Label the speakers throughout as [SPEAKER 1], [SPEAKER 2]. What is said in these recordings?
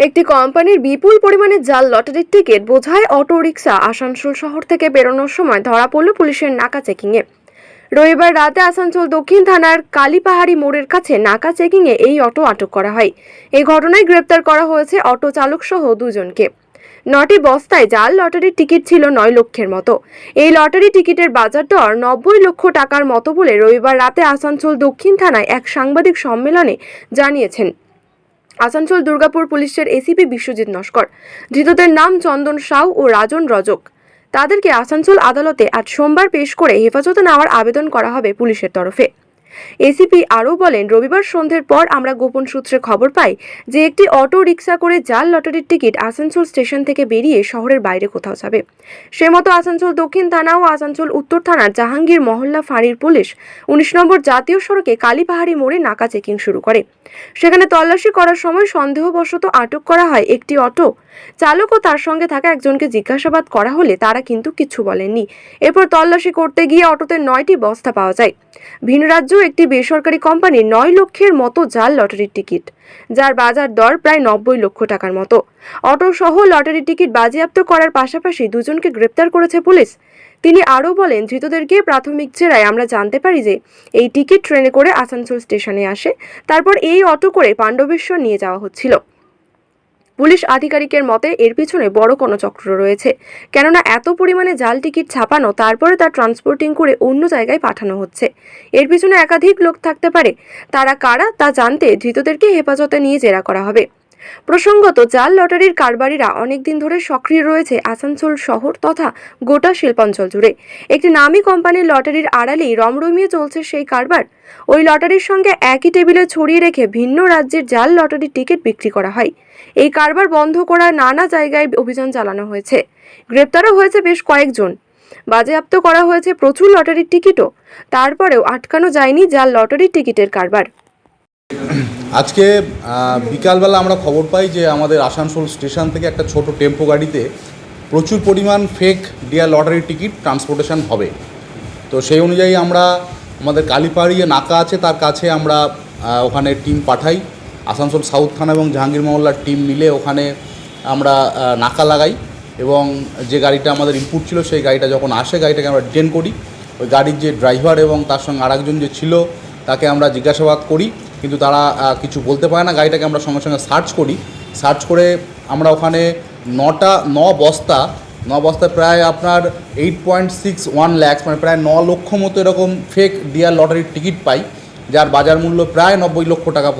[SPEAKER 1] একটি কোম্পানির বিপুল পরিমাণে জাল লটারির টিকিট বোঝায় অটো রিকশা আসানসোল শহর থেকে বেরোনোর সময় ধরা পড়ল পুলিশের নাকা চেকিংয়ে। রবিবার রাতে আসানসোল দক্ষিণ থানার কালীপাহাড়ি মোড়ের কাছে নাকা চেকিংয়ে এই অটো আটক করা হয়। এই ঘটনায় গ্রেপ্তার করা হয়েছে অটো চালক সহ দুজনকে। নটি বস্তায় জাল লটারির টিকিট ছিল নয় লক্ষের মতো। এই লটারি টিকিটের বাজার দর নব্বই লক্ষ টাকার মতো বলে রবিবার রাতে আসানসোল দক্ষিণ থানায় এক সাংবাদিক সম্মেলনে জানিয়েছেন। আসানসোল দুর্গাপুর পুলিশের এসিপি বিশ্বজিৎ নস্কর। ধৃতদের নাম চন্দন সাউ ও রাজন রজক। তাদেরকে আসানসোল আদালতে আজ সোমবার পেশ করে হেফাজতে নেওয়ার আবেদন করা হবে পুলিশের তরফে। এসিপি আরও বলেন, রবিবার সন্ধ্যের পর আমরা গোপন সূত্রে খবর পাই যে একটি অটো রিক্সা করে জাল লটারির টিকিট আসানসোল স্টেশন থেকে বেরিয়ে শহরের বাইরে কোথাও যাবে। সে মতো আসানসোল দক্ষিণ থানা ও আসানসোল উত্তর থানার জাহাঙ্গীর মহল্লা ফাঁড়ির পুলিশ উনিশ নম্বর জাতীয় সড়কে কালীপাহাড়ি মোড়ে নাকা চেকিং শুরু করে। সেখানে তল্লাশি করার সময় সন্দেহবশত আটক করা হয় একটি অটো। চালক ও তার সঙ্গে থাকা একজনকে জিজ্ঞাসাবাদ করা হলে তারা কিন্তু কিছু বলেননি। এরপর তল্লাশি করতে গিয়ে অটোতে নয়টি বস্তা পাওয়া যায়। ভিন রাজ্য একটি বেসরকারি কোম্পানি নয় লক্ষের মতো জাল লটারির টিকিট, যার বাজার দর প্রায় নব্বই লক্ষ টাকার মতো। অটো সহ লটারি টিকিট বাজেয়াপ্ত করার পাশাপাশি দুজনকে গ্রেপ্তার করেছে পুলিশ। তিনি আরও বলেন, ধৃতদেরকে প্রাথমিক জেরায় আমরা জানতে পারি যে এই টিকিট ট্রেনে করে আসানসোল স্টেশনে আসে, তারপর এই অটো করে পাণ্ডবেশ্বর নিয়ে যাওয়া হচ্ছিল। পুলিশ আধিকারিকের মতে, এর পিছনে বড় কোনো চক্র রয়েছে। কেননা, এত পরিমাণে জাল টিকিট ছাপানো, তারপরে তা ট্রান্সপোর্টিং করে অন্য জায়গায় পাঠানো হচ্ছে। এর পিছনে একাধিক লোক থাকতে পারে। তারা কারা, তা জানতে ধৃতদেরকে হেফাজতে নিয়ে জেরা করা হবে। প্রসঙ্গত, জাল লটারির কারবারিরা অনেকদিন ধরে সক্রিয় রয়েছে আসানসোল শহর তথা গোটা শিল্পাঞ্চল জুড়ে। একটি নামী কোম্পানির লটারির আড়ালেই রমরমিয়ে চলছে সেই কারবার। ওই লটারির সঙ্গে একই টেবিলে ছড়িয়ে রেখে ভিন্ন রাজ্যের জাল লটারির টিকিট বিক্রি করা হয়। এই কারবার বন্ধ করার নানা জায়গায় অভিযান চালানো হয়েছে। গ্রেপ্তারও হয়েছে বেশ কয়েকজন। বাজেয়াপ্ত করা হয়েছে প্রচুর লটারির টিকিটও। তারপরেও আটকানো যায়নি জাল লটারির টিকিটের কারবার।
[SPEAKER 2] আজকে বিকালবেলা আমরা খবর পাই যে আমাদের আসানসোল স্টেশন থেকে একটা ছোট টেম্পো গাড়িতে প্রচুর পরিমাণ ফেক ডিয়ার লটারির টিকিট ট্রান্সপোর্টেশন হবে। তো সেই অনুযায়ী আমরা আমাদের কালীপাড়ি নাকা আছে, তার কাছে আমরা ওখানে টিম পাঠাই। আসানসোল সাউথ থানা এবং জাহাঙ্গীর মহল্লার টিম মিলে ওখানে আমরা নাকা লাগাই এবং যে গাড়িটা আমাদের ইনপুট ছিল, সেই গাড়িটা যখন আসে, গাড়িটাকে আমরা ডিটেন করি। ওই গাড়ির যে ড্রাইভার এবং তার সঙ্গে আরেকজন যে ছিল, তাকে আমরা জিজ্ঞাসাবাদ করি। কিন্তু তারা কিছু বলতে পারে না। গাড়িটাকে আমরা সঙ্গে সঙ্গে সার্চ করি। সার্চ করে আমরা ওখানে নটা, ন বস্তা, ন বস্তায় প্রায় আপনার eight point six one lakhs মানে প্রায় ন লক্ষ মতো এরকম ফেক ডিয়ার লটারির টিকিট পাই, যার বাজার মূল্য প্রায় নব্বই লক্ষ টাকা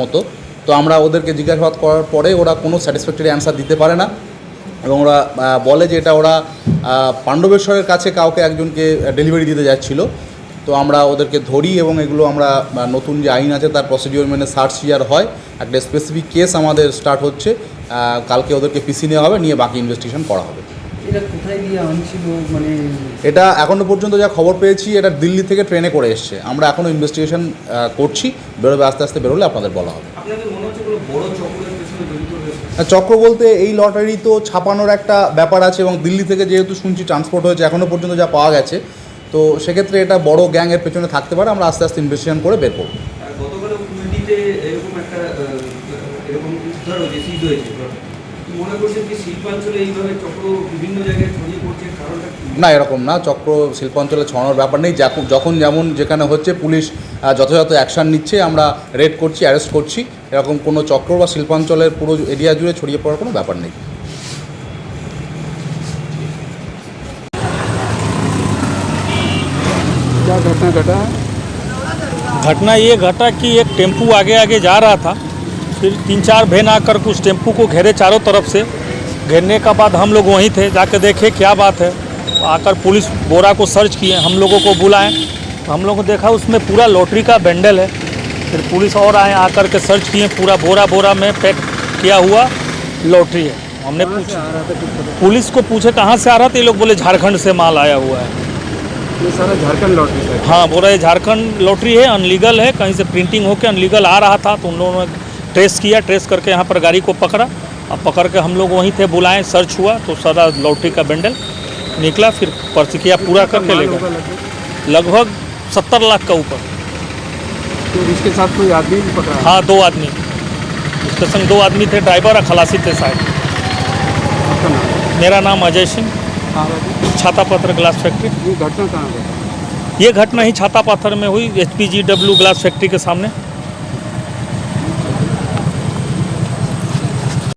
[SPEAKER 2] মতো। তো আমরা ওদেরকে জিজ্ঞাসাবাদ করার পরে ওরা কোনো স্যাটিসফ্যাক্টরি অ্যান্সার দিতে পারে না। এবং ওরা বলে যে এটা ওরা পাণ্ডবেশ্বরের কাছে কাউকে একজনকে ডেলিভারি দিতে যাচ্ছিল। তো আমরা ওদেরকে ধরি এবং এগুলো আমরা নতুন যে আইন আছে তার প্রসিডিওর মেনে সার্চ ইয়ার হয়। একটা স্পেসিফিক কেস আমাদের স্টার্ট হচ্ছে কালকে ওদেরকে পিসি নেওয়া হবে নিয়ে বাকি ইনভেস্টিগেশন করা হবে।
[SPEAKER 3] এটা মানে
[SPEAKER 2] এটা এখনও পর্যন্ত যা খবর পেয়েছি এটা দিল্লি থেকে ট্রেনে করে এসছে। আমরা এখনও ইনভেস্টিগেশন করছি। বেরোবে আস্তে আস্তে বেরোলে আপনাদের বলা হবে। চক্র বলতে এই লটারি তো ছাপানোর একটা ব্যাপার আছে এবং দিল্লি থেকে যেহেতু শুনছি ট্রান্সপোর্ট হয়েছে এখনও পর্যন্ত যা পাওয়া গেছে। তো সেক্ষেত্রে এটা বড় গ্যাংয়ের পেছনে থাকতে পারে আমরা আস্তে আস্তে ইনভেস্টিগেশন করে বের করব। না এরকম না চক্র শিল্পাঞ্চলে ছড়ানোর ব্যাপার নেই যখন যেমন যেখানে হচ্ছে পুলিশ যথাযথ অ্যাকশান নিচ্ছে আমরা রেড করছি অ্যারেস্ট করছি এরকম কোনো চক্র বা শিল্পাঞ্চলের পুরো এরিয়া জুড়ে ছড়িয়ে পড়ার কোনো ব্যাপার নেই।
[SPEAKER 3] क्या घटना घटा?
[SPEAKER 4] घटना ये घटा कि एक टेंपू आगे आगे जा रहा था। फिर तीन चार वैन आकर उस टेंपू को घेरे चारों तरफ़ से। घेरने का बाद हम लोग वहीं थे जाके देखे क्या बात है। आकर पुलिस बोरा को सर्च किए हम लोगों को बुलाएँ। तो हम लोगों को देखा उसमें पूरा लॉटरी का बैंडल है। फिर पुलिस और आए आकर के सर्च किए पूरा बोरा बोरा में पैक किया हुआ लॉटरी है। हमने पूछा। पुलिस को पूछे कहाँ से आ रहा था? ये लोग बोले झारखंड से माल आया हुआ है।
[SPEAKER 3] ये सारा झारखंड लॉटरी है।
[SPEAKER 4] हाँ बोल रहे झारखंड लॉटरी है अनलीगल है कहीं से प्रिंटिंग होकर अनलीगल आ रहा था तो उन लोगों ने ट्रेस किया ट्रेस करके यहाँ पर गाड़ी को पकड़ा। अब पकड़ के हम लोग वहीं थे बुलाए सर्च हुआ तो सारा लॉटरी का बंडल निकला फिर प्रक्रिया पूरा करके ले गए।
[SPEAKER 3] लगभग।
[SPEAKER 4] सत्तर लाख का ऊपर।
[SPEAKER 3] तो इसके साथ कोई आदमी भी पकड़ा? हाँ
[SPEAKER 4] दो आदमी। उसके संग दो आदमी थे ड्राइवर और खलासी थे शायद। मेरा नाम अजय सिंह।
[SPEAKER 5] रहते
[SPEAKER 4] छाता पत्थर ग्लास फैक्ट्री।
[SPEAKER 5] ये घटना कहाँ
[SPEAKER 4] ये घटना ही छाता पत्थर में हुई H P G W glass factory के सामने।